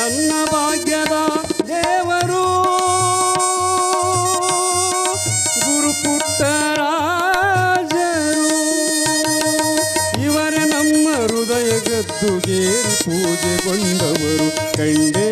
ನನ್ನ ಭಾಗ್ಯದ ದೇವರು. ಗುರುಪುಟ್ಟರಾಜರು ಇವರೇ ನಮ್ಮ ಹೃದಯ ಗದ್ದುಗೇರಿ ಪೂಜೆಗೊಂಡವರು. ಕಂಡೇ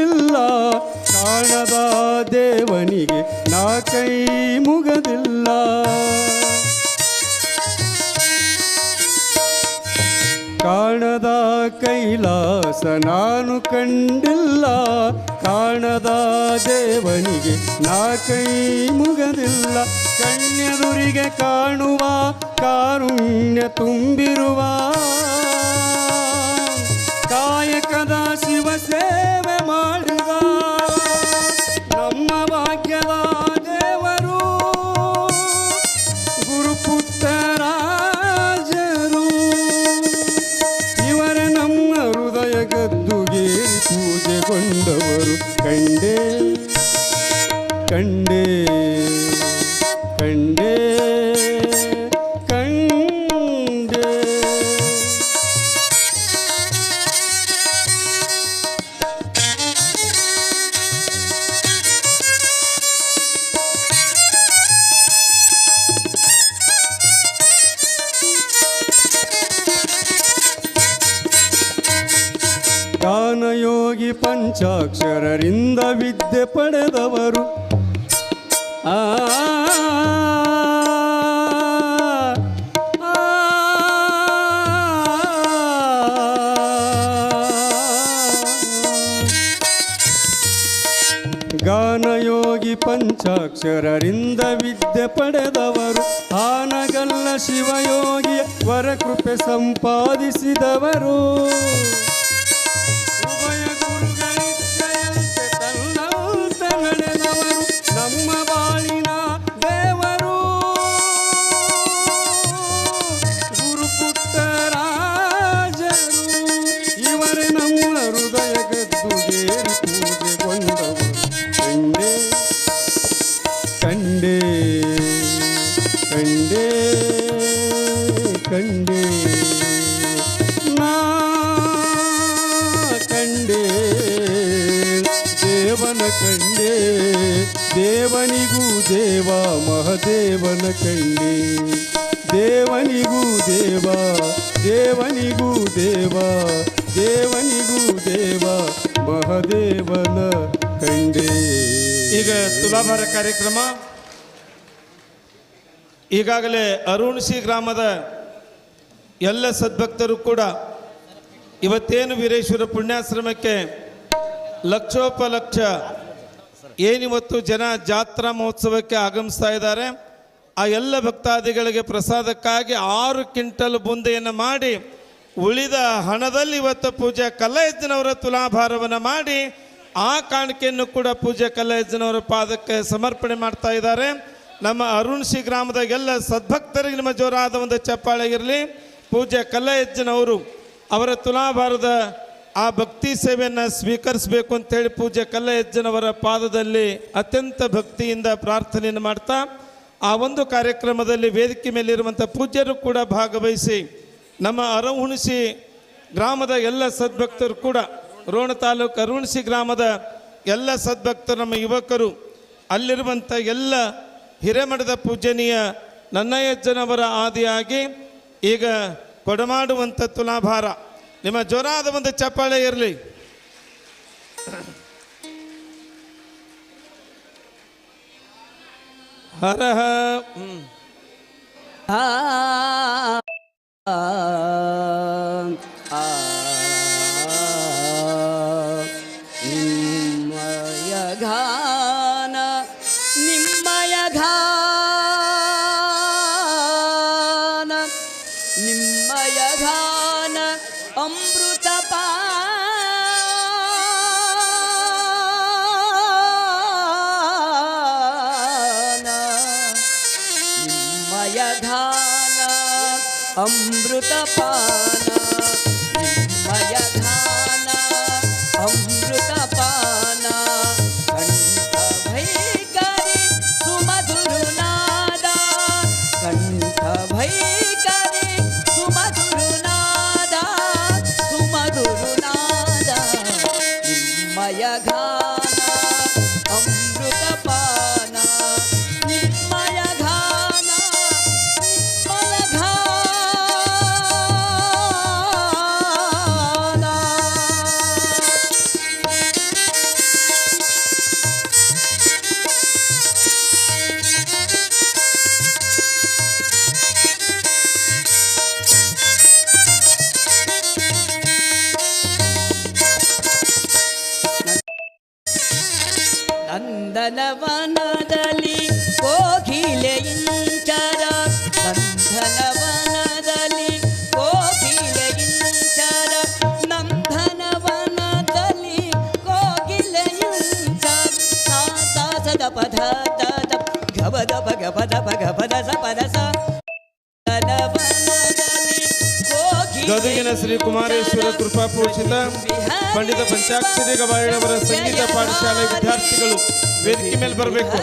ಕಂಡಿಲ್ಲ ಕಾಣದ ದೇವನಿಗೆ ನಾ ಕೈ ಮುಗದಿಲ್ಲ. ಕಾಣದ ಕೈಲಾಸ ನಾನು ಕಂಡಿಲ್ಲ. ಕಾಣದ ದೇವನಿಗೆ ನಾ ಕೈ ಮುಗದಿಲ್ಲ. ಕಣ್ಯದುರಿಗೆ ಕಾಣುವ ಕಾರುಣ್ಯ ತುಂಬಿರುವ. ಕಾಯಕದ ಶಿವ ಹೃದಯ ಗದ್ದುಗೇರಿ ಪೂಜೆಗೊಂಡವರು ಕಂಡೇ ಕಂಡೇ. ಗಾನಯೋಗಿ ಪಂಚಾಕ್ಷರರಿಂದ ವಿದ್ಯೆ ಪಡೆದವರು. ಆನಗಲ್ಲ ಶಿವಯೋಗಿಯ ವರಕೃಪೆ ಸಂಪಾದಿಸಿದವರು. ಕಂಡೇ. ನಾ ಕಂಡೆ. ದೇವನ ಕಂಡೇ. ದೇವನಿಗೂ ದೇವ, ಮಹದೇವನ ಕಂಡೇ. ದೇವನಿಗೂ ದೇವ ದೇವನಿಗೂ ದೇವ ದೇವನಿಗೂ ದೇವ, ಮಹದೇವನ ಕಂಡೇ. ಈಗ ತುಲಾಭಾರ ಕಾರ್ಯಕ್ರಮ. ಈಗಾಗಲೇ ಅರುಣ್ ಅರುಣಸಿ ಗ್ರಾಮದ ಎಲ್ಲ ಸದ್ಭಕ್ತರು ಕೂಡ ಇವತ್ತೇನು ವೀರೇಶ್ವರ ಪುಣ್ಯಾಶ್ರಮಕ್ಕೆ ಲಕ್ಷೋಪಲಕ್ಷ ಏನಿವತ್ತು ಜನ ಜಾತ್ರಾ ಮಹೋತ್ಸವಕ್ಕೆ ಆಗಮಿಸ್ತಾ ಇದ್ದಾರೆ. ಆ ಎಲ್ಲ ಭಕ್ತಾದಿಗಳಿಗೆ ಪ್ರಸಾದಕ್ಕಾಗಿ ಆರು ಕ್ವಿಂಟಲ್ ಬುಂದೆಯನ್ನು ಮಾಡಿ, ಉಳಿದ ಹಣದಲ್ಲಿ ಇವತ್ತು ಪೂಜೆ ಕಲ್ಲಯಜ್ಜನವರ ತುಲಾಭಾರವನ್ನು ಮಾಡಿ, ಆ ಕಾಣಿಕೆಯನ್ನು ಕೂಡ ಪೂಜೆ ಕಲ್ಲಯಜ್ಜನವರ ಪಾದಕ್ಕೆ ಸಮರ್ಪಣೆ ಮಾಡ್ತಾ ಇದ್ದಾರೆ. ನಮ್ಮ ಅರುಣ್ಸಿ ಗ್ರಾಮದ ಎಲ್ಲ ಸದ್ಭಕ್ತರಿಗೆ ನಿಮ್ಮ ಜೋರಾದ ಒಂದು ಚಪ್ಪಾಳೆ ಇರಲಿ. ಪೂಜೆ ಕಲ್ಲಯ್ಯಜ್ಜನವರು ಅವರ ತುಲಾಭಾರದ ಆ ಭಕ್ತಿ ಸೇವೆಯನ್ನು ಸ್ವೀಕರಿಸಬೇಕು ಅಂತೇಳಿ ಪೂಜ್ಯ ಕಲ್ಲಯ್ಯಜ್ಜನವರ ಪಾದದಲ್ಲಿ ಅತ್ಯಂತ ಭಕ್ತಿಯಿಂದ ಪ್ರಾರ್ಥನೆಯನ್ನು ಮಾಡ್ತಾ ಆ ಒಂದು ಕಾರ್ಯಕ್ರಮದಲ್ಲಿ ವೇದಿಕೆ ಮೇಲಿರುವಂಥ ಪೂಜ್ಯರು ಕೂಡ ಭಾಗವಹಿಸಿ ನಮ್ಮ ಅರಹುಣಸಿ ಗ್ರಾಮದ ಎಲ್ಲ ಸದ್ಭಕ್ತರು ಕೂಡ ರೋಣ ತಾಲೂಕು ಅರುಣಸಿ ಗ್ರಾಮದ ಎಲ್ಲ ಸದ್ಭಕ್ತರು, ನಮ್ಮ ಯುವಕರು ಅಲ್ಲಿರುವಂಥ ಎಲ್ಲ ಹಿರೇಮಠದ ಪೂಜನೀಯ ನನ್ನಯ್ಯಜ್ಜನವರ ಆದಿಯಾಗಿ ಈಗ ಕೊಡಮಾಡುವಂಥ ತುಲಾಭಾರ. ನಿಮ್ಮ ಜ್ವರಾದ ಒಂದು ಚಪ್ಪಾಳೆ ಇರಲಿ. ಹರ ಹ ಹ್ಮ್. ಆ ಆ ಆ यथा अमृतपाना अमृतपान ಕುಮಾರೇಶ್ವರ ಕೃಪಾ ಪೂಜಿತ ಪಂಡಿತ ಪಂಚಾಕ್ಷರಿ ಗವಾಯಿಯವರ ಸಂಗೀತ ಪಾಠಶಾಲೆ ವಿದ್ಯಾರ್ಥಿಗಳು ವೇದಿಕೆ ಮೇಲೆ ಬರಬೇಕು.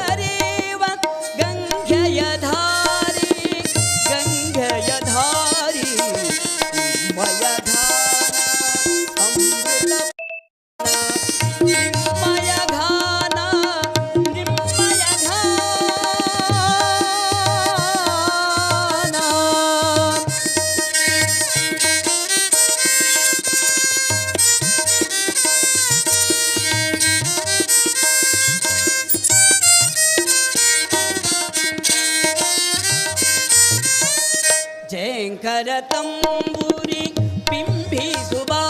करतम्बुरि बिम्भिसुबा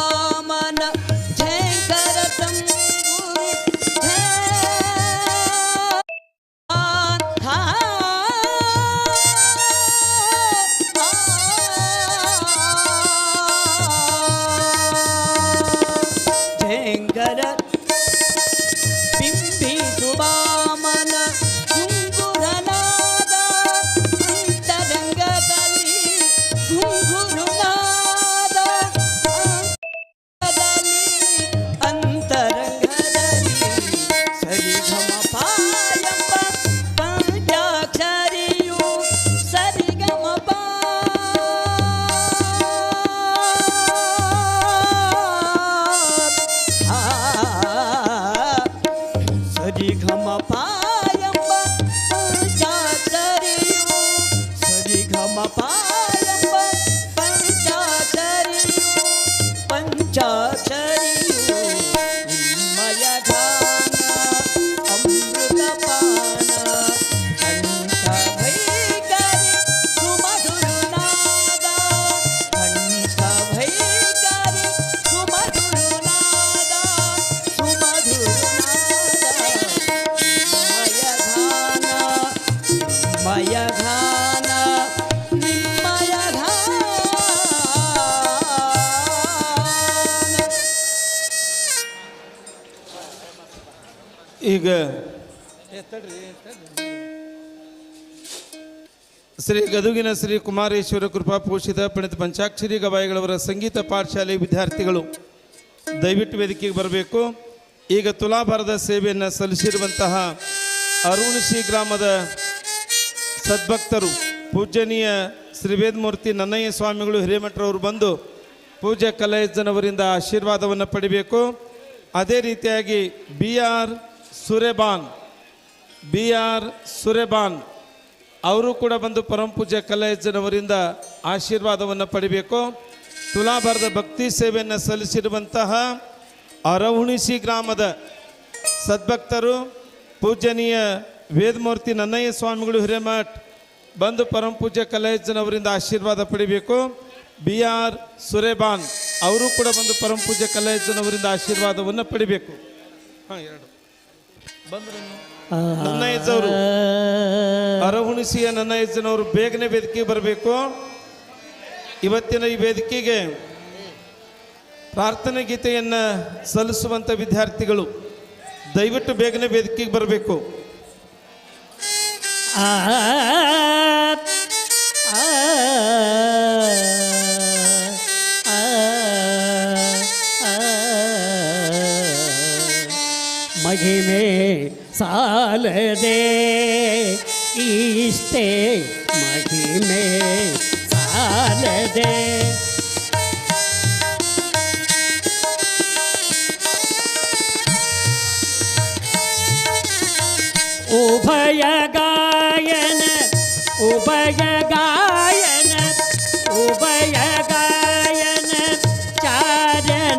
ಈಗ ಶ್ರೀ ಗದುಗಿನ ಶ್ರೀ ಕುಮಾರೇಶ್ವರ ಕೃಪಾ ಪೋಷಿತ ಪಂಡಿತ ಪಂಚಾಕ್ಷರಿ ಗವಾಯಿಗಳವರ ಸಂಗೀತ ಪಾಠಶಾಲೆ ವಿದ್ಯಾರ್ಥಿಗಳು, ದಯವಿಟ್ಟು ವೇದಿಕೆಗೆ ಬರಬೇಕು. ಈಗ ತುಲಾಭಾರದ ಸೇವೆಯನ್ನು ಸಲ್ಲಿಸಿರುವಂತಹ ಅರುಣಶಿ ಗ್ರಾಮದ ಸದ್ಭಕ್ತರು ಪೂಜನೀಯ ಶ್ರೀ ವೇದಮೂರ್ತಿ ನನ್ನಯ್ಯ ಸ್ವಾಮಿಗಳು ಹಿರೇಮಠರವರು ಬಂದು ಪೂಜ್ಯ ಕಲಯಜ್ಜನವರಿಂದ ಆಶೀರ್ವಾದವನ್ನು ಪಡಿಬೇಕು. ಅದೇ ರೀತಿಯಾಗಿ B R Sureban B R Sureban ಅವರು ಕೂಡ ಬಂದು ಪರಮ ಪೂಜ್ಯ ಕಲ್ಲಯ್ಯಜ್ಜನವರಿಂದ ಆಶೀರ್ವಾದವನ್ನು ಪಡಿಬೇಕು. ತುಲಾಭಾರದ ಭಕ್ತಿ ಸೇವೆಯನ್ನು ಸಲ್ಲಿಸಿರುವಂತಹ ಅರಹುಣಿಸಿ ಗ್ರಾಮದ ಸದ್ಭಕ್ತರು ಪೂಜನೀಯ ವೇದಮೂರ್ತಿ ನನ್ನಯ್ಯ ಸ್ವಾಮಿಗಳು ಹಿರೇಮಠ್ ಬಂದು ಪರಮ ಪೂಜ್ಯ ಕಲ್ಲಯ್ಯಜ್ಜನವರಿಂದ ಆಶೀರ್ವಾದ ಪಡಿಬೇಕು. ಬಿ ಆರ್ ಸುರೇಬಾನ್ ಅವರು ಕೂಡ ಬಂದು ಪರಮ ಪೂಜ್ಯ ಕಲ್ಲಯ್ಯಜ್ಜನವರಿಂದ ಆಶೀರ್ವಾದವನ್ನು ಪಡಿಬೇಕು. ಹಾಂ ಎರಡು. ಬಂದ್ರು. ನನ್ನಯ್ಯಜ್ಜವರು ಅರಹುಣಿಸಿಯ ನನ್ನ ಯಜ್ಜನವರು ಬೇಗನೆ ವೇದಿಕೆಗೆ ಬರಬೇಕು. ಇವತ್ತಿನ ಈ ವೇದಿಕೆಗೆ ಪ್ರಾರ್ಥನೆ ಗೀತೆಯನ್ನು ಸಲ್ಲಿಸುವಂಥ ವಿದ್ಯಾರ್ಥಿಗಳು ದಯವಿಟ್ಟು ಬೇಗನೆ ವೇದಿಕೆಗೆ ಬರಬೇಕು. ಮಹಿಮೆ ಸಾಲದೆ ಇಷ್ಟೇ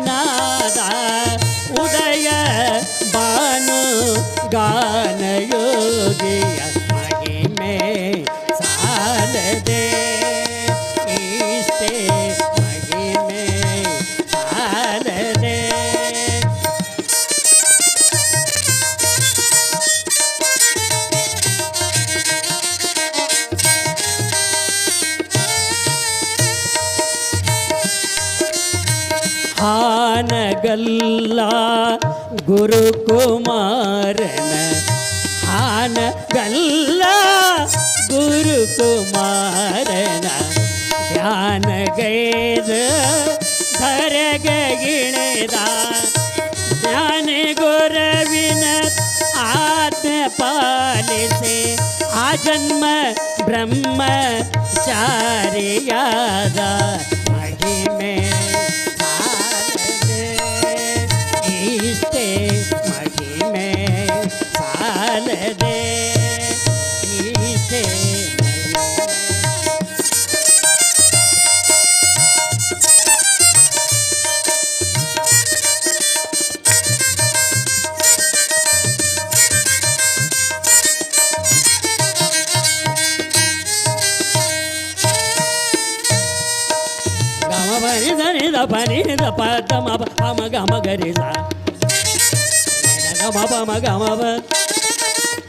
நாதா உதய பானு கானயோகியா ಗುರುಕುಮಾರನ ಹಾನಗಲ್ಲ ಗುರುಕುಮಾರನ ಧ್ಯಾನಗೈದ ಧರಗಿಣಿದ ಜ್ಞಾನ ಗುರವಿನ ಆತ್ಮ ಪಾಲಿಸಿ ಆ ಜನ್ಮ ಬ್ರಹ್ಮಚಾರಿಯಾದ ಮಹಿಮೆ Gama gama gama gama gama gama gama gama gama gama gama gama gama gama gama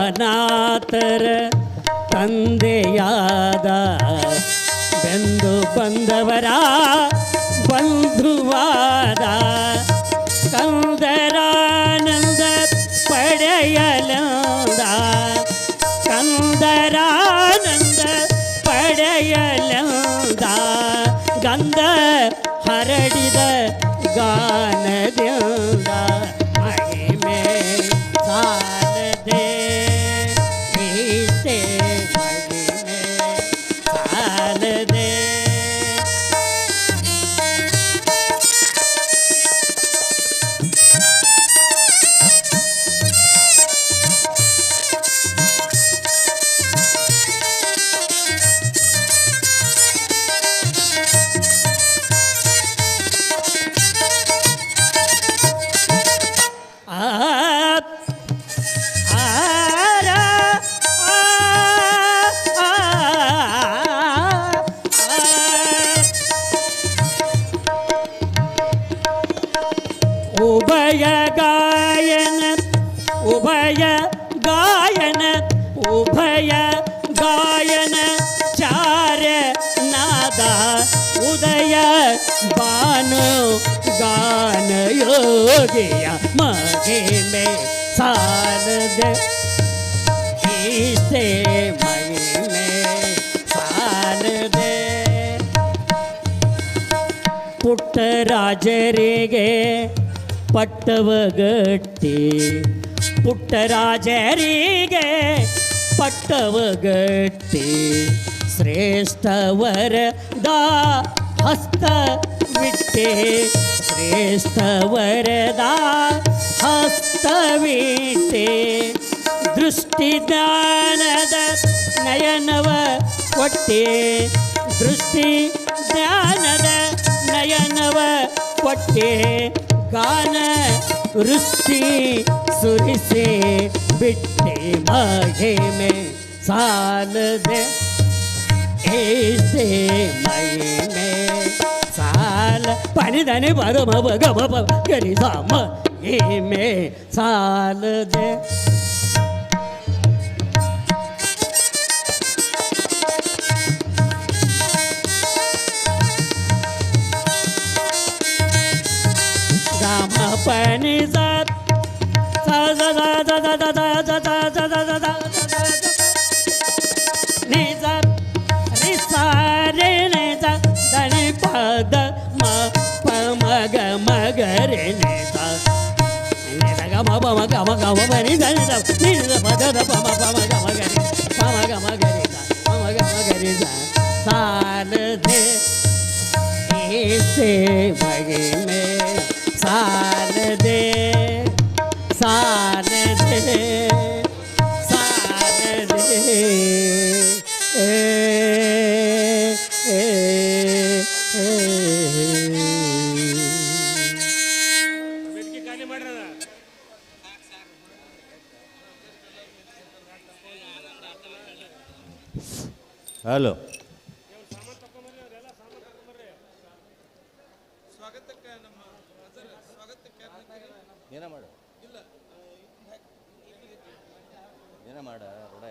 ಅನಾಥರ ತಂದೆಯಾದ ಬೆಂದು ಬಂದವರ ಬಂಧುವಾದ राधे में शारद इसे मन में शारद पुट राजरेगे ಪಟ್ಟವಗಟ್ಟಿ ಪುಟ್ಟರಾಜರಿಗೆ ಪಟ್ಟವಗಟ್ಟಿ ಶ್ರೇಷ್ಠವರ ದಾ ಹಸ್ತ ಬಿಟ್ಟೆ श्रेष्ठवरदा हस्तवीटे दृष्टिदानद नयनव दृष्टि दानद नयनव दृष्टि दानद नयनवट्ये काल रुष्टि महे मे ऐसे मई में। ಮವ ಗಮ ಪ ಗರಿ ಸಾಮ ಏಮೆ ಸಾಲದೆ ಗಾಮ ಪನಿ ಸತ್ ಸ ಸ ಸ ಸ ಸ ಸ ಸ ಸ ಸ ಸ ಸ ಸ ನಿ పమ గమ గమ మరి దని నిద పద పమ పమ గమ గరి పమ గమ గరి పమ గమ గరి సారథే से भगे में साल दे साल दे ಹಲೋ. ಏನ ಮಾಡು. ಏನ ಮಾಡ ರೂಢ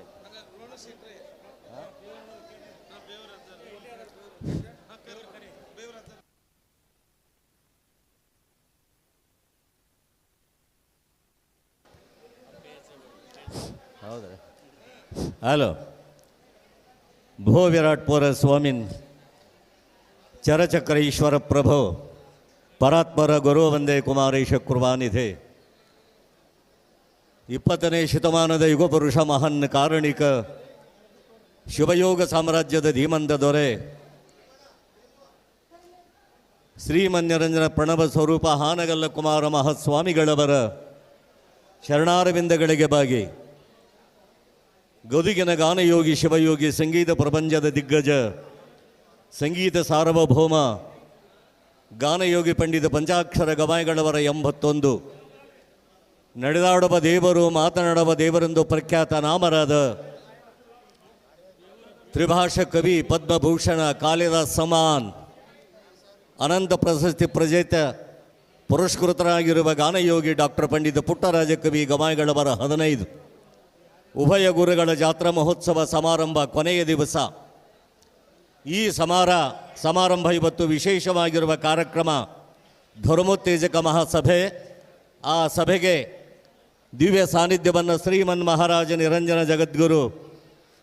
ಹಲೋ. ಭೋ ವಿರಾಟ್ ಪೋರ ಸ್ವಾಮಿನ್ ಚರಚಕ್ರ ಈಶ್ವರ ಪ್ರಭೋ ಪರಾತ್ಮರ ಗುರು ವಂದೇ ಕುಮಾರೇಶ ಕುರ್ಬಾನಿಧೆ ಇಪ್ಪತ್ತನೇ ಶತಮಾನದ ಯುಗಪುರುಷ ಮಹಾನ್ ಕಾರಣಿಕ ಶಿವಯೋಗ ಸಾಮ್ರಾಜ್ಯದ ಧೀಮಂತ ದೊರೆ. ಶ್ರೀಮನ್ಯರಂಜನ ಪ್ರಣವ ಸ್ವರೂಪ ಹಾನಗಲ್ಲ ಕುಮಾರ ಮಹಾಸ್ವಾಮಿಗಳವರ ಶರಣಾರವಿಂದಗಳಿಗೆ ಬಾಗಿ. ಗದುಗಿನ ಗಾನಯೋಗಿ ಶಿವಯೋಗಿ ಸಂಗೀತ ಪ್ರಪಂಚದ ದಿಗ್ಗಜ, ಸಂಗೀತ ಸಾರ್ವಭೌಮ, ಗಾನಯೋಗಿ ಪಂಡಿತ ಪಂಚಾಕ್ಷರ ಗವಾಯಿಗಳವರ ಎಂಬತ್ತೊಂದು. ನಡೆದಾಡುವ ದೇವರು, ಮಾತನಾಡುವ ದೇವರೆಂದು ಪ್ರಖ್ಯಾತ ನಾಮರಾದ ತ್ರಿಭಾಷ ಕವಿ ಪದ್ಮಭೂಷಣ ಕಾಳಿದಾಸ್ ಸಮಾನ್. ಅನಂತ ಪ್ರಶಸ್ತಿ ಪ್ರಜೇತ ಪುರಸ್ಕೃತರಾಗಿರುವ ಗಾನಯೋಗಿ ಡಾಕ್ಟರ್ ಪಂಡಿತ ಪುಟ್ಟರಾಜ ಕವಿ ಗವಾಯಿಗಳವರ ಹದಿನೈದು. ಉಭಯ ಗುರುಗಳ ಜಾತ್ರಾ ಮಹೋತ್ಸವ ಸಮಾರಂಭ ಕೊನೆಯ ದಿವಸ. ಈ ಸಮಾರ, ಸಮಾರಂಭ ಇವತ್ತು ವಿಶೇಷವಾಗಿರುವ ಕಾರ್ಯಕ್ರಮ ಧರ್ಮೋತ್ತೇಜಕ ಮಹಾಸಭೆ. ಆ ಸಭೆಗೆ ದಿವ್ಯ ಸಾನ್ನಿಧ್ಯವನ್ನು ಶ್ರೀಮನ್ ಮಹಾರಾಜ ನಿರಂಜನ ಜಗದ್ಗುರು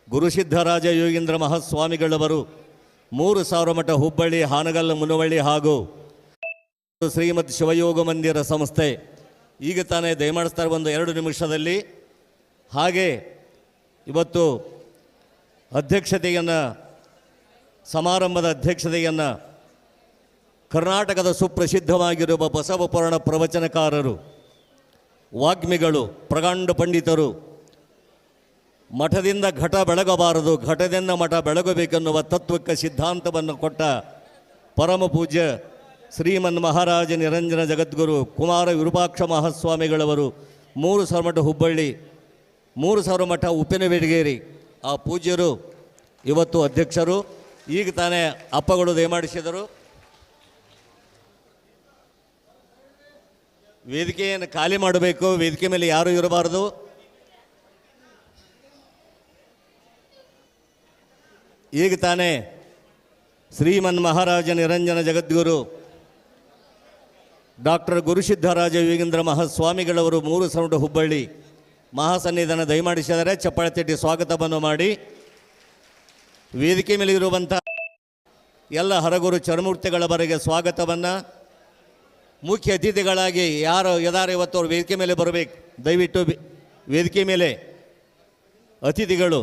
ಗುರುಸಿದ್ಧರಾಜ ಯೋಗೀಂದ್ರ ಮಹಾಸ್ವಾಮಿಗಳವರು ಮೂರು ಸಾವಿರ ಮಠ ಹುಬ್ಬಳ್ಳಿ ಹಾನಗಲ್ಲ ಮುನವಳ್ಳಿ ಹಾಗೂ ಶ್ರೀಮದ್ ಶಿವಯೋಗ ಮಂದಿರ ಸಂಸ್ಥೆ. ಈಗ ತಾನೇ ದಯಮಾಡಿಸ್ತಾರೆ ಒಂದು ಎರಡು ನಿಮಿಷದಲ್ಲಿ. ಹಾಗೆ ಇವತ್ತು ಅಧ್ಯಕ್ಷತೆಯನ್ನು, ಸಮಾರಂಭದ ಅಧ್ಯಕ್ಷತೆಯನ್ನು ಕರ್ನಾಟಕದ ಸುಪ್ರಸಿದ್ಧವಾಗಿರುವ ಬಸವ ಪುರಾಣ ಪ್ರವಚನಕಾರರು, ವಾಗ್ಮಿಗಳು, ಪ್ರಗಾಂಡ ಪಂಡಿತರು, ಮಠದಿಂದ ಘಟ ಬೆಳಗಬಾರದು, ಘಟದಿಂದ ಮಠ ಬೆಳಗಬೇಕೆನ್ನುವ ತತ್ವಕ್ಕೆ ಸಿದ್ಧಾಂತವನ್ನು ಕೊಟ್ಟ ಪರಮ ಪೂಜ್ಯ ಶ್ರೀಮನ್ ಮಹಾರಾಜ ನಿರಂಜನ ಜಗದ್ಗುರು ಕುಮಾರ ವಿರೂಪಾಕ್ಷ ಮಹಾಸ್ವಾಮಿಗಳವರು ಮೂರು ಸಾವಿರ ಮಠ ಹುಬ್ಬಳ್ಳಿ ಮೂರು ಸಾವಿರ ಮಠ ಉಪ್ಪಿನ ಉಪ್ಪಿನಬೇಡಿಗೇರಿ ಆ ಪೂಜ್ಯರು, ಇವತ್ತು ಅಧ್ಯಕ್ಷರು, ಈಗ ತಾನೇ ಅಪ್ಪಗಳು ದಯಮಾಡಿಸಿದರು ವೇದಿಕೆಯನ್ನು ಖಾಲಿ ಮಾಡಬೇಕು, ವೇದಿಕೆ ಮೇಲೆ ಯಾರೂ ಇರಬಾರದು. ಈಗ ತಾನೇ ಶ್ರೀಮನ್ ಮಹಾರಾಜ ನಿರಂಜನ ಜಗದ್ಗುರು, ಡಾಕ್ಟರ್ ಗುರುಸಿದ್ಧರಾಜ ಯೋಗೇಂದ್ರ ಮಹಾಸ್ವಾಮಿಗಳವರು ಮೂರು ಸೌಂಡ ಹುಬ್ಬಳ್ಳಿ ಮಹಾಸನ್ನಿಧಾನ ದಯಮಾಡಿಸಿದರೆ ಚಪ್ಪಾಳೆ ತಟ್ಟಿ ಸ್ವಾಗತವನ್ನು ಮಾಡಿ. ವೇದಿಕೆ ಮೇಲೆ ಇರುವಂಥ ಎಲ್ಲ ಹರಗುರು ಚರಮೂರ್ತಿಗಳವರೆಗೆ ಸ್ವಾಗತವನ್ನು ಮುಖ್ಯ ಅತಿಥಿಗಳಾಗಿ ಯಾರು ಯದಾರು ಇವತ್ತು ಅವ್ರು ವೇದಿಕೆ ಮೇಲೆ ಬರಬೇಕು? ದಯವಿಟ್ಟು ವೇದಿಕೆ ಮೇಲೆ ಅತಿಥಿಗಳು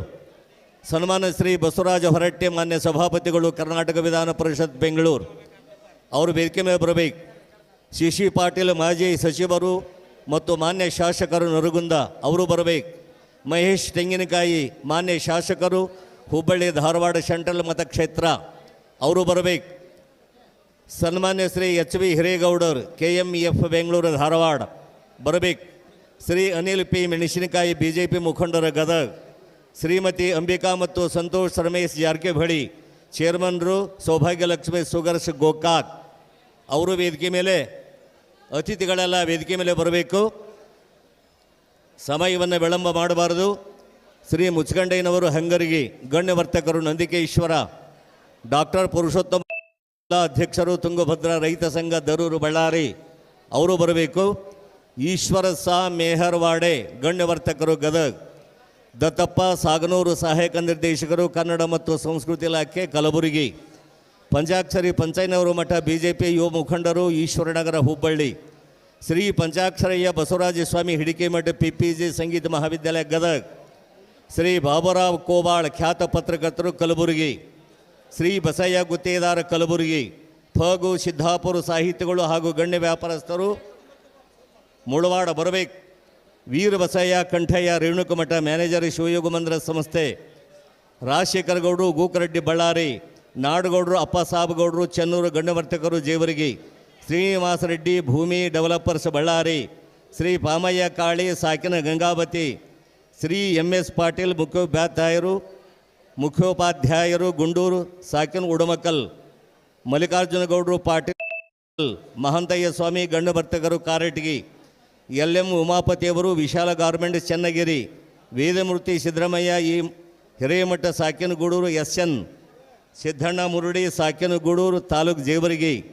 ಸನ್ಮಾನ ಶ್ರೀ ಬಸವರಾಜ ಹೊರಟ್ಟೆ, ಮಾನ್ಯ ಸಭಾಪತಿಗಳು, ಕರ್ನಾಟಕ ವಿಧಾನ ಪರಿಷತ್ ಬೆಂಗಳೂರು, ಅವರು ವೇದಿಕೆ ಮೇಲೆ ಬರಬೇಕು. ಶಿಶಿ ಪಾಟೀಲ್, ಮಾಜಿ ಸಚಿವರು ಮತ್ತು ಮಾನ್ಯ ಶಾಸಕರು ನರಗುಂದ ಅವರು ಬರಬೇಕು. ಮಹೇಶ್ ತೆಂಗಿನಕಾಯಿ, ಮಾನ್ಯ ಶಾಸಕರು, ಹುಬ್ಬಳ್ಳಿ, ಧಾರವಾಡ, ಸೆಂಟ್ರಲ್ ಮತಕ್ಷೇತ್ರ ಅವರು ಬರಬೇಕು. ಸನ್ಮಾನ್ಯ Shri H V ಹಿರೇಗೌಡರು K M F Bengaluru, Dharwad ಬರಬೇಕು. Shri Anil P Menasinakayi B J P ಮುಖಂಡರ ಗದಗ್. ಶ್ರೀಮತಿ ಅಂಬಿಕಾ ಮತ್ತು ಸಂತೋಷ್ ರಮೇಶ್ ಜಾರಕಿಹೊಳಿ, ಚೇರ್ಮನ್ರು ಸೌಭಾಗ್ಯಲಕ್ಷ್ಮಿ ಸುಗರ್ಸ್ ಗೋಕಾಕ್. ಅವರು ವೇದಿಕೆ ಮೇಲೆ ಅತಿಥಿಗಳೆಲ್ಲ ವೇದಿಕೆ ಮೇಲೆ ಬರಬೇಕು. ಸಮಯವನ್ನು ವಿಳಂಬ ಮಾಡಬಾರದು. ಶ್ರೀ ಮುಚ್ಚಗಂಡಯ್ಯನವರು ಹಂಗರಿಗೆ ಗಣ್ಯ ವರ್ತಕರು ನಂದಿಕೇಶ್ವರ, ಡಾಕ್ಟರ್ ಪುರುಷೋತ್ತಮ ಅಧ್ಯಕ್ಷರು ತುಂಗಭದ್ರಾ ರೈತ ಸಂಘ ದರೂರು ಬಳ್ಳಾರಿ ಅವರು ಬರಬೇಕು. ಈಶ್ವರ ಸಾ ಮೇಹರ್ವಾಡೆ ಗಣ್ಯ ವರ್ತಕರು ಗದಗ್, ದತ್ತಪ್ಪ ಸಾಗನೂರು ಸಹಾಯಕ ನಿರ್ದೇಶಕರು ಕನ್ನಡ ಮತ್ತು ಸಂಸ್ಕೃತಿ ಇಲಾಖೆ ಕಲಬುರಗಿ. ಪಂಚಾಕ್ಷರಿ ಪಂಚೈನವರು ಮಠ ಬಿ ಜೆ ಪಿ ಯುವ ಮುಖಂಡರು, Eshwaranagar Hubballi. Shri Panchaksharayya Basavaraja Swami Hidikemath P P G ಸಂಗೀತ ಮಹಾವಿದ್ಯಾಲಯ, ಗದಗ್. ಶ್ರೀ ಬಾಬುರಾವ್ ಕೋಬಾಳ್ ಖ್ಯಾತ ಪತ್ರಕರ್ತರು, ಕಲಬುರಗಿ. ಶ್ರೀ ಬಸಯ್ಯ ಗುತ್ತೇದಾರ ಕಲಬುರಗಿ. ಫಗು ಸಿದ್ದಾಪುರ ಸಾಹಿತಿಗಳು ಹಾಗೂ ಗಣ್ಯ ವ್ಯಾಪಾರಸ್ಥರು ಮುಳವಾಡ ಬರಬೇಕು. ವೀರ ಬಸಯ್ಯ ಕಂಠಯ್ಯ ರೇಣುಕಮಠ ಮ್ಯಾನೇಜರ್ ಶಿವಯೋಗ ಮಂದಿರ ಸಂಸ್ಥೆ. ರಾಜಶೇಖರ ಗೌಡರು ಗೋಕರೆಡ್ಡಿ ಬಳ್ಳಾರಿ. ನಾಡಗೌಡರು, ಅಪ್ಪ ಸಾಬಗೌಡರು, ಚೆನ್ನೂರು ಗಣ್ಯವರ್ತಕರು ಜೇವರ್ಗಿ, ಶ್ರೀನಿವಾಸ ರೆಡ್ಡಿ, ಭೂಮಿ ಡೆವಲಪರ್ಸ್ ಬಳ್ಳಾರಿ, ಶ್ರೀ ಪಾಮಯ್ಯ ಕಾಳಿ, ಸಾಕಿನ ಗಂಗಾವತಿ, ಶ್ರೀ ಎಂ ಎಸ್ ಪಾಟೀಲ್ ಮುಖ್ಯೋಪಾಧ್ಯಾಯರು ಮುಖ್ಯೋಪಾಧ್ಯಾಯರು ಗುಂಡೂರು, ಸಾಕಿನ ಉಡಮಕಲ್ ಮಲ್ಲಿಕಾರ್ಜುನಗೌಡರು ಪಾಟೀಲ್, ಮಹಂತಯ್ಯ ಸ್ವಾಮಿ ಗಣ್ಯಭರ್ತಕರು ಕಾರಟಗಿ ಎಲ್ ಎಂ ಉಮಾಪತಿಯವರು ವಿಶಾಲ ಗಾರ್ಮೆಂಟ್ಸ್ ಚನ್ನಗಿರಿ, ವೇದಮೂರ್ತಿ ಸಿದ್ದರಾಮಯ್ಯ ಈ ಹಿರೇಮಠ ಸಾಕಿನಗೂಡೂರು ಎಸ್ ಎನ್ ಸಿದ್ದಣ್ಣ ಮುರುಡಿ ಸಾಕಿನಗೂಡೂರು ತಾಲೂಕು ಜೇವರ್ಗಿ,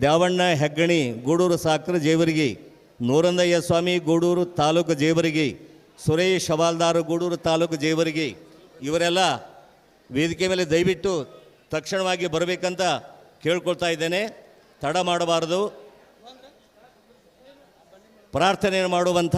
ದ್ಯಾವಣ್ಣ ಹೆಗ್ಗಣಿ, ಗೂಡೂರು ಸಾಕ್ರ ಜೇವರ್ಗಿ, ನೂರಂದಯ್ಯ ಸ್ವಾಮಿ ಗೂಡೂರು ತಾಲೂಕು ಜೇವರ್ಗಿ, ಸುರೇಶ್ ಹವಾಲ್ದಾರ್ ಗೂಡೂರು ತಾಲೂಕು ಜೇವರ್ಗಿ, ಇವರೆಲ್ಲ ವೇದಿಕೆ ಮೇಲೆ ದಯವಿಟ್ಟು ತಕ್ಷಣವಾಗಿ ಬರಬೇಕಂತ ಕೇಳ್ಕೊಳ್ತಾ ಇದ್ದೇನೆ. ತಡ ಮಾಡಬಾರದು. ಪ್ರಾರ್ಥನೆ ಮಾಡುವಂಥ